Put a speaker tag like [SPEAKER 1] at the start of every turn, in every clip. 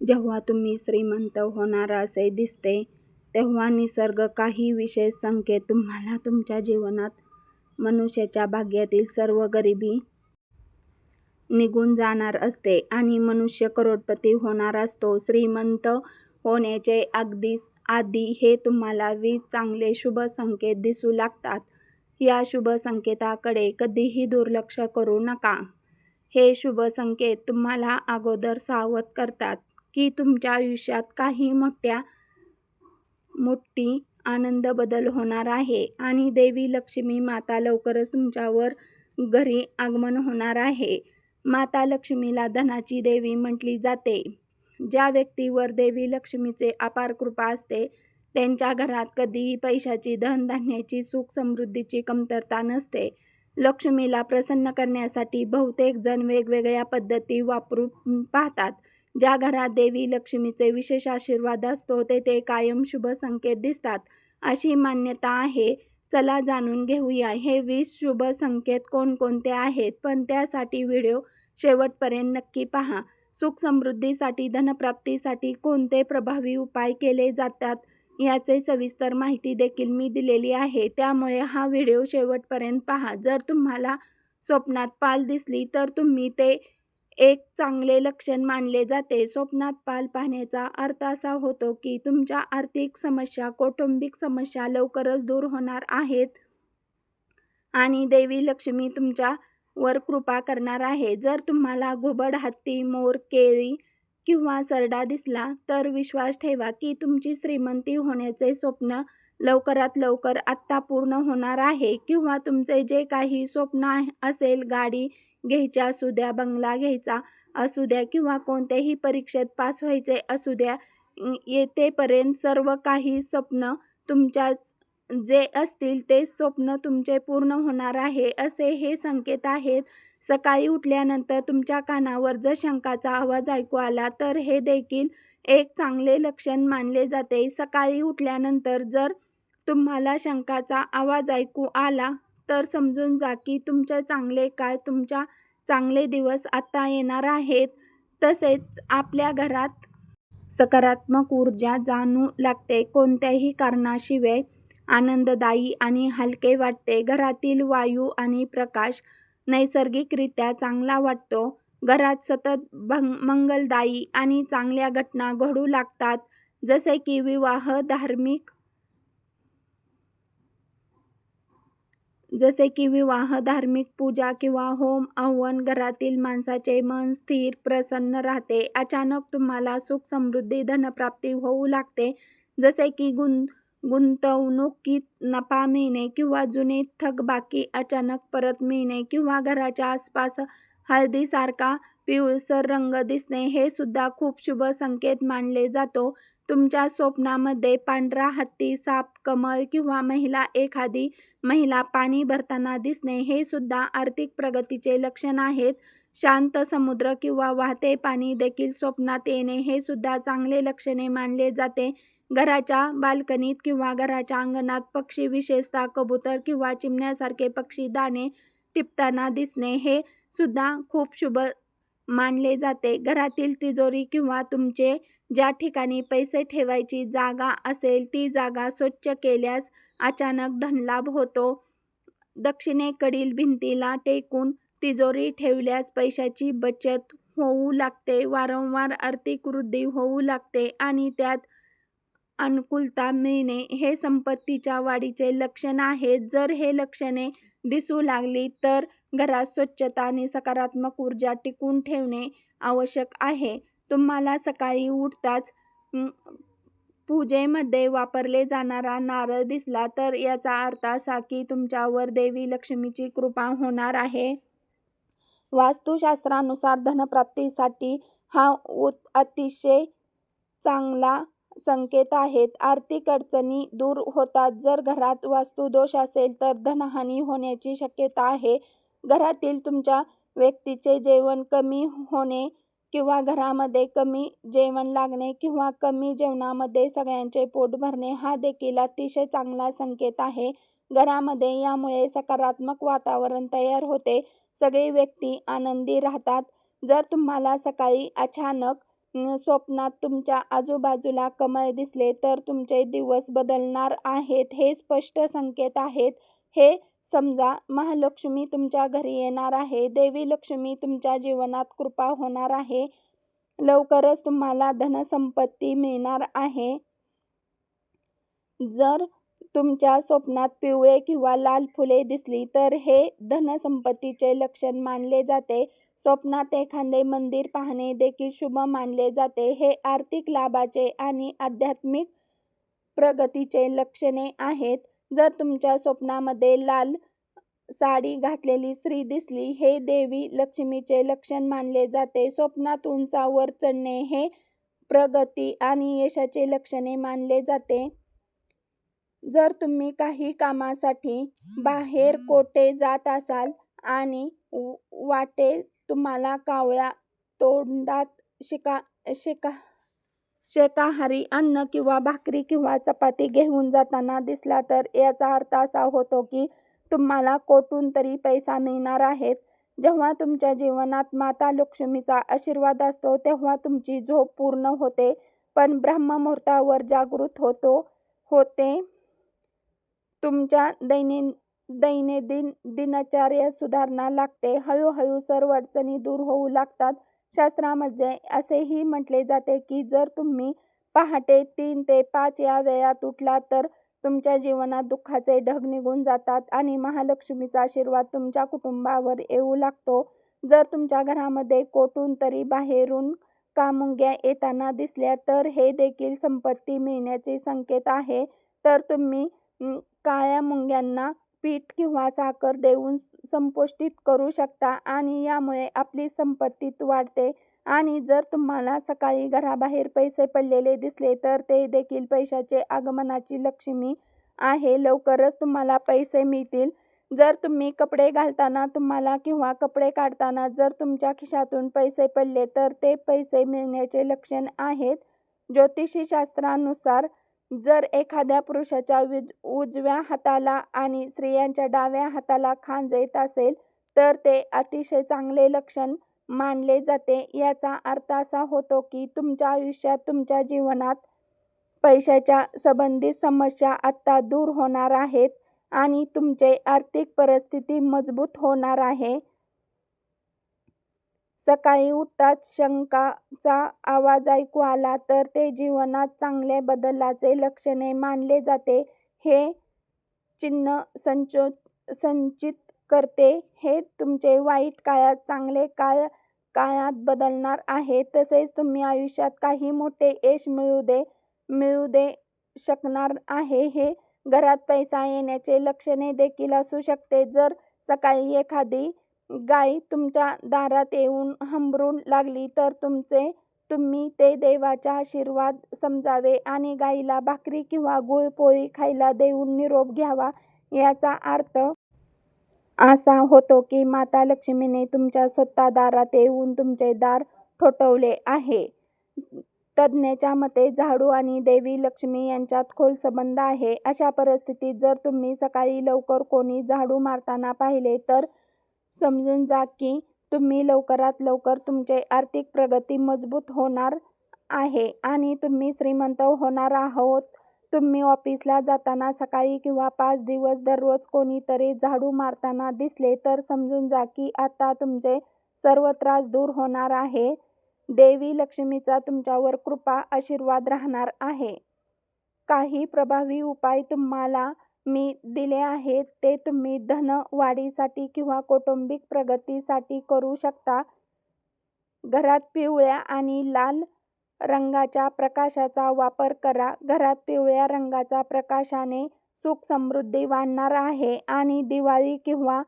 [SPEAKER 1] जेव्हा तुम्ही श्रीमंत होणार असे दिसते तेव्हा निसर्ग काही विशेष संकेत तुम्हाला तुमच्या जीवनात मनुष्याच्या भाग्यातील सर्व गरिबी निघून जाणार असते आणि मनुष्य करोडपती होणार असतो. श्रीमंत होण्याचे अगदी आधी हे तुम्हाला वीज चांगले शुभ संकेत दिसू लागतात. या शुभ संकेताकडे कधीही दुर्लक्ष करू नका. हे शुभ संकेत तुम्हाला अगोदर सावध करतात की तुमच्या आयुष्यात काही मोठ्या मोठी आनंद बदल होणार आहे आणि देवी लक्ष्मी माता लवकरच तुमच्यावर घरी आगमन होणार आहे. माता लक्ष्मीला धनाची देवी म्हटली जाते. ज्या व्यक्तीवर देवी लक्ष्मीचे अपार कृपा असते त्यांच्या घरात कधीही पैशाची, धन-धान्याची, सुख-समृद्धीची कमतरता नसते. लक्ष्मीला प्रसन्न करण्यासाठी बहुतेक जण वेगवेगळ्या पद्धती वापरून पाहतात. ज्या घरात देवी लक्ष्मीचे विशेष आशीर्वाद असतो तेथे कायम शुभ संकेत दिसतात अशी मान्यता आहे. चला जाणून घेऊया हे वीस शुभ संकेत कोणकोणते आहेत पण त्यासाठी व्हिडिओ शेवटपर्यंत नक्की पहा. सुख-समृद्धीसाठी, धनप्राप्तीसाठी कोणते प्रभावी उपाय केले जातात याचे सविस्तर माहिती देखील मी दिलेली आहे. त्यामुळे हा व्हिडिओ शेवटपर्यंत पहा. जर तुम्हाला स्वप्नात पाल दिसली तर तुम्ही ते एक चांगले लक्षण मानले जाते. स्वप्नात पाल पाहण्याचा अर्थ असा होतो की तुमच्या आर्थिक समस्या, कौटुंबिक समस्या लवकरच दूर होणार आहेत आणि देवी लक्ष्मी तुमच्यावर कृपा करणार आहे. जर तुम्हाला घुबड, हत्ती, मोर, केळी किंवा सरडा दिसला तर विश्वास ठेवा की तुमची श्रीमंती होण्याचे स्वप्न लवकरात लवकर आत्ता पूर्ण होणार आहे किंवा तुमचे जे काही स्वप्न असेल गाडी घ्यायची असू द्या, बंगला घ्यायचा असू द्या किंवा कोणत्याही परीक्षेत पास व्हायचे असू द्या येतेपर्यंत सर्व काही स्वप्न तुमच्या जे असतील ते स्वप्न तुमचे पूर्ण होणार आहे असे हे संकेत आहेत. सकाळी उठल्यानंतर तुमच्या कानावर जर शंकाचा आवाज ऐकू आला तर हे देखील एक चांगले लक्षण मानले जाते. सकाळी उठल्यानंतर जर तुम्हाला शंखाचा आवाज ऐकू आला तर समजून जा की तुमचे चांगले काय तुमच्या चांगले दिवस आता येणार आहेत. तसेच आपल्या घरात सकारात्मक ऊर्जा जाणू लागते. कोणत्याही कारणाशिवाय आनंददायी आणि हलके वाटते. घरातील वायू आणि प्रकाश नैसर्गिकरित्या चांगला वाटतो. घरात सतत भंग मंगलदायी आणि चांगल्या घटना घडू लागतात जसे की विवाह, धार्मिक जसे की विवाह, धार्मिक पूजा किंवा होम हवन. घरातील माणसाचे मन स्थिर, प्रसन्न राहते. अचानक तुम्हाला सुख-समृद्धी, धनप्राप्ती होऊ लागते जसे की गुं गुंतवणुकीत नफा मिळणे किंवा जुने थकबाकी अचानक परत मिळणे किंवा घराच्या आसपास हळदीसारखा पिवळसर रंग दिसणे हे सुद्धा खूप शुभ संकेत मानले जातो. तुमच्या स्वप्नामध्ये पांढरा हत्ती, साप, कमळ किंवा महिला एखादी महिला पाणी भरताना दिसणे हे सुद्धा आर्थिक प्रगतीचे लक्षण आहेत. शांत समुद्र किंवा वाहते पाणी देखील स्वप्नात येणे हे सुद्धा चांगले लक्षणे मानले जाते. घराच्या बाल्कनीत किंवा घराच्या अंगणात पक्षी विशेषतः कबूतर किंवा चिमण्यासारखे पक्षी दाणे टिपताना दिसणे हे सुद्धा खूप शुभ मानले जाते. घरातील तिजोरी किंवा तुमचे ज्या ठिकाणी पैसे ठेवायची जागा असेल ती जागा स्वच्छ केल्यास अचानक धनलाभ होतो. दक्षिणेकडील भिंतीला टेकून तिजोरी ठेवल्यास पैशाची बचत होऊ लागते. वारंवार आर्थिक वृद्धी होऊ लागते आणि त्यात अनुकूलता मिळणे हे संपत्तीच्या वाढीचे लक्षण आहे जर हे लक्षणे दिसू लागली तर घरात स्वच्छता आणि सकारात्मक ऊर्जा टिकून ठेवणे आवश्यक आहे. तुम्हाला सकाळी उठताच पूजेमध्ये वापरले जाणारा नारळ दिसला तर याचा अर्थ असा की तुमच्यावर देवी लक्ष्मीची कृपा होणार आहे. वास्तुशास्त्रानुसार धनप्राप्तीसाठी हा अतिशय चांगला संकेत आहेत आर्थिक अडचणी दूर होतात. जर घरात वास्तुदोष असेल तर धनहानी होण्याची शक्यता आहे. घरातील तुमच्या व्यक्तीचे जेवण कमी होणे किंवा घरामध्ये कमी जेवण लागणे किंवा कमी जेवणामध्ये सगळ्यांचे पोट भरणे हा देखील अतिशय चांगला संकेत आहे. घरामध्ये यामुळे सकारात्मक वातावरण तयार होते. सगळे व्यक्ती आनंदी राहतात. जर तुम्हाला सकाळी अचानक स्वप्नात तुमच्या आजूबाजूला कमळ दिसले तर तुमचे दिवस बदलणार आहेत हे स्पष्ट संकेत आहेत हे समजा महालक्ष्मी तुमच्या घरी येणार आहे देवी लक्ष्मी तुमच्या जीवनात कृपा होणार आहे लवकरच तुम्हाला धनसंपत्ती मिळणार आहे. जर तुमच्या स्वप्नात पिवळे किंवा लाल फुले दिसली तर हे धनसंपत्तीचे लक्षण मानले जाते. स्वप्नात एखादे मंदिर पाहणे देखील शुभ मानले जाते. हे आर्थिक लाभाचे आणि आध्यात्मिक प्रगतीचे लक्षणे आहेत. जर तुमच्या स्वप्नामध्ये लाल साडी घातलेली स्त्री दिसली हे देवी लक्ष्मीचे लक्षण मानले जाते. स्वप्नात उंचावर चढणे हे प्रगती आणि यशाचे लक्षणे मानले जाते. जर तुम्ही काही कामासाठी बाहेर कोठे जात असाल आणि वाटे तुम्हाला कावळा तोंडात शिका शिका शाकाहारी अन्न किंवा भाकरी किंवा चपाती घेऊन जाताना दिसला तर याचा अर्थ असा होतो की तुम्हाला कोठून तरी पैसा मिळणार आहेत. जेव्हा तुमच्या जीवनात माता लक्ष्मीचा आशीर्वाद असतो तेव्हा तुमची झोप पूर्ण होते पण ब्रह्ममुहूर्तावर जागृत होतो होते. तुमच्या दैनिन दैनंदिन दिनचर्या सुधारणा लागते. हळूहळू सर्व अडचणी दूर होऊ लागतात. शास्त्रामध्ये असेही म्हटले जाते की जर तुम्ही पहाटे तीन ते पाच या वेळात उठला तर तुमच्या जीवनात दुःखाचे ढग निघून जातात आणि महालक्ष्मीचा आशीर्वाद तुमच्या कुटुंबावर येऊ लागतो. जर तुमच्या घरामध्ये कोठून तरी बाहेरून कामुंग्या येताना दिसल्या तर हे देखील संपत्ती मिळण्याचे संकेत आहे. तर तुम्ही काळ्या मुंग्यांना पीठ किंवा साखर देऊन संपुष्टित करू शकता आणि यामुळे आपली संपत्ती वाढते. आणि जर तुम्हाला सकाळी घराबाहेर पैसे पडलेले दिसले तर ते देखील पैशाचे आगमनाची लक्ष्मी आहे. लवकरच तुम्हाला पैसे मिळतील. जर तुम्ही कपडे घालताना तुम्हाला किंवा कपडे काढताना जर तुमच्या खिशातून पैसे पडले तर ते पैसे मिळण्याचे लक्षण आहेत. ज्योतिषी शास्त्रानुसार जर एखाद्या पुरुषाच्या उजव्या हाताला आणि स्त्रियांच्या डाव्या हाताला खांज येत असेल तर ते अतिशय चांगले लक्षण मानले जाते. याचा अर्थ असा होतो की तुमच्या आयुष्यात तुमच्या जीवनात पैशाच्या संबंधित समस्या आत्ता दूर होणार आहेत आणि तुमचे आर्थिक परिस्थिती मजबूत होणार आहे. सकाळी उठताच शंखाचा आवाज ऐकू आला तर ते जीवनात चांगल्या बदलाचे लक्षणे मानले जाते. हे चिन्ह संचो संचित करते. हे तुमचे वाईट काळात चांगले काळ काळात बदलणार आहे. तसेच तुम्ही आयुष्यात काही मोठे यश मिळू दे मिळू दे शकणार आहे. हे घरात पैसा येण्याचे लक्षणे देखील असू शकते. जर सकाळी एखादी गाय तुमच्या दारात येऊन हंबरून लागली तर तुमचे तुम्ही ते देवाचा आशीर्वाद समजावे आणि गाईला भाकरी किंवा गुळपोळी खायला देऊन निरोप घ्यावा याचा अर्थ असा होतो की माता लक्ष्मीने तुमच्या स्वतः दारात येऊन तुमचे दार ठोठवले आहे. तज्ज्ञाच्या मते झाडू आणि देवी लक्ष्मी यांच्यात खोल संबंध आहे. अशा परिस्थितीत जर तुम्ही सकाळी लवकर कोणी झाडू मारताना पाहिले तर समजून जा की तुम्ही लवकरात लवकर तुमचे आर्थिक प्रगती मजबूत होणार आहे आणि तुम्ही श्रीमंत होणार आहोत. तुम्ही ऑफिसला जाताना सकाळी किंवा पाच दिवस दररोज कोणीतरी झाडू मारताना दिसले तर समजून जा की आता तुमचे सर्व त्रास दूर होणार आहे. देवी लक्ष्मीचा तुमच्यावर कृपा आशीर्वाद राहणार आहे. काही प्रभावी उपाय तुम्हाला मी दिले आहेत ते तुम्ही धन वाढीसाठी किंवा कौटुंबिक प्रगतीसाठी करू शकता. घरात पिवळ्या आणि लाल रंगाच्या प्रकाशाचा वापर करा. घरात पिवळ्या रंगाच्या प्रकाशाने सुख समृद्धी वाढणार आहे आणि दिवाळी किंवा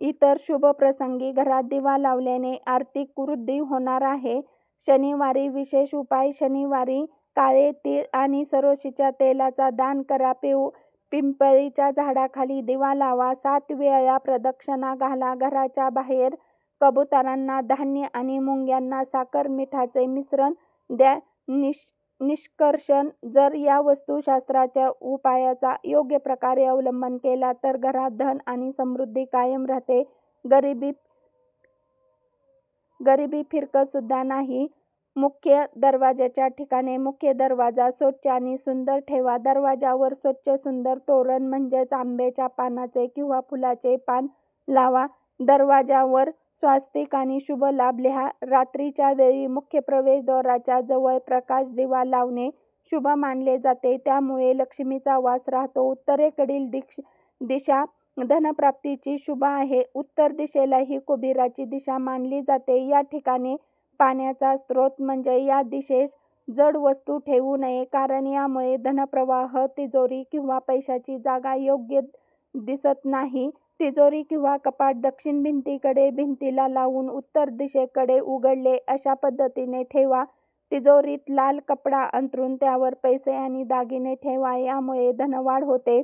[SPEAKER 1] इतर शुभ प्रसंगी घरात दिवा लावल्याने आर्थिक वृद्धी होणार आहे. शनिवारी विशेष उपाय शनिवारी काळे तीळ आणि सरोशीच्या तेलाचा दान करा. पिऊ पिंपळीच्या झाडाखाली दिवा लावा. सात वेळा प्रदक्षिणा घाला. घराच्या बाहेर कबुतरांना धान्य आणि मुंग्यांना साखर मिठाचे मिश्रण द्या. निश निष्कर्षण जर या वस्तुशास्त्राच्या उपायाचा योग्य प्रकारे अवलंबन केला तर घरात धन आणि समृद्धी कायम राहते. गरिबी गरिबी फिरकत सुद्धा नाही. मुख्य दरवाजाच्या ठिकाणी मुख्य दरवाजा स्वच्छ आणि सुंदर ठेवा. दरवाजावर स्वच्छ सुंदर तोरण म्हणजेच आंब्याच्या पानाचे किंवा फुलाचे पान लावा. दरवाजावर स्वास्तिक आणि शुभ लाभ लिहा. रात्रीच्या वेळी मुख्य प्रवेशद्वाराच्या जवळ प्रकाश दिवा लावणे शुभ मानले जाते. त्यामुळे लक्ष्मीचा वास राहतो. उत्तरेकडील दिशा धनप्राप्तीची शुभ आहे. उत्तर दिशेलाही कुबेराची दिशा मानली जाते. या ठिकाणी पाण्याचा स्रोत म्हणजे या दिशेस जड वस्तू ठेवू नये कारण यामुळे धनप्रवाह, तिजोरी किंवा पैशाची जागा योग्य दिसत नाही. तिजोरी किंवा कपाट दक्षिण भिंतीकडे भिंतीला लावून उत्तर दिशेकडे उघडले अशा पद्धतीने ठेवा. तिजोरीत लाल कपडा अंथरून त्यावर पैसे आणि दागिने ठेवा यामुळे धनवाढ होते.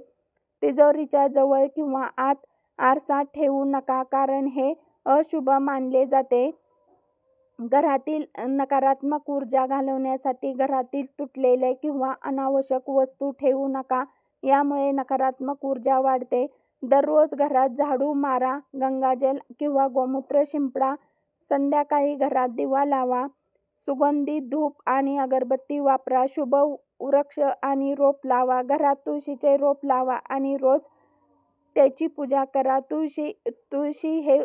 [SPEAKER 1] तिजोरीच्या जवळ किंवा आत आरसा ठेवू नका कारण हे अशुभ मानले जाते. घरातील नकारात्मक ऊर्जा घालवण्यासाठी घरातील तुटलेल्या किंवा अनावश्यक वस्तू ठेवू नका यामुळे नकारात्मक ऊर्जा वाढते. दररोज घरात झाडू मारा. गंगाजल किंवा गोमूत्र शिंपडा. संध्याकाळी घरात दिवा लावा. सुगंधी धूप आणि अगरबत्ती वापरा. शुभ वृक्ष आणि रोप लावा. घरात तुळशीचे रोप लावा आणि रोज त्याची पूजा करा. तुळशी तुळशी हे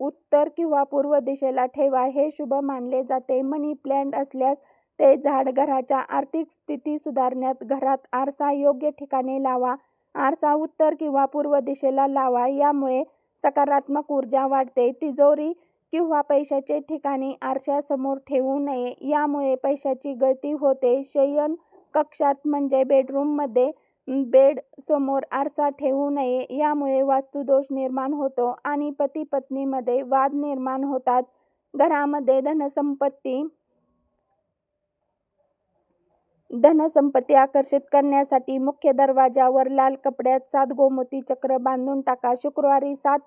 [SPEAKER 1] उत्तर किंवा पूर्व दिशेला ठेवा हे शुभ मानले जाते. मनी प्लॅन्ट असल्यास ते झाड घराच्या आर्थिक स्थिती सुधारण्यात घरात आरसा योग्य ठिकाणी लावा. आरसा उत्तर किंवा पूर्व दिशेला लावा यामुळे सकारात्मक ऊर्जा वाढते. तिजोरी किंवा पैशाचे ठिकाणी आरशासमोर ठेवू नये यामुळे पैशाची गळती होते. शयन कक्षात म्हणजे बेडरूममध्ये बेड समोर आरसा ठेवू नये यामुळे वास्तुदोष निर्माण होतो आणि पती पत्नीमध्ये वाद निर्माण होतात. घरामध्ये धनसंपत्ती धनसंपत्ती आकर्षित करण्यासाठी मुख्य दरवाजावर लाल कपड्यात सात गोमती चक्र बांधून टाका. शुक्रवारी सात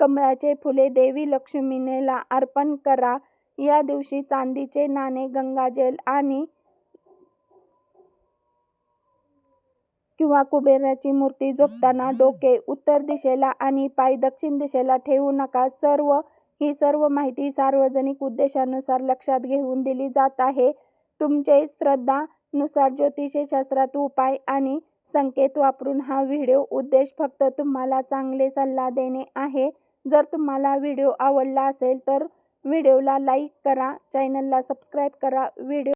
[SPEAKER 1] कमळाचे फुले देवी लक्ष्मीनेला अर्पण करा. या दिवशी चांदीचे नाणे, गंगाजल आणि किंवा कुबेराची मूर्ती झोपताना डोके उत्तर दिशेला आणि पाय दक्षिण दिशेला ठेवू नका. सर्व ही सर्व माहिती सार्वजनिक उद्देशानुसार लक्षात घेऊन दिली जात आहे. तुमचे श्रद्धानुसार ज्योतिषशास्त्रात उपाय आणि संकेत वापरून हा व्हिडिओ उद्देश फक्त तुम्हाला चांगले सल्ला देणे आहे. जर तुम्हाला व्हिडिओ आवडला असेल तर व्हिडिओला लाईक करा, चॅनलला सबस्क्राईब करा. व्हिडिओ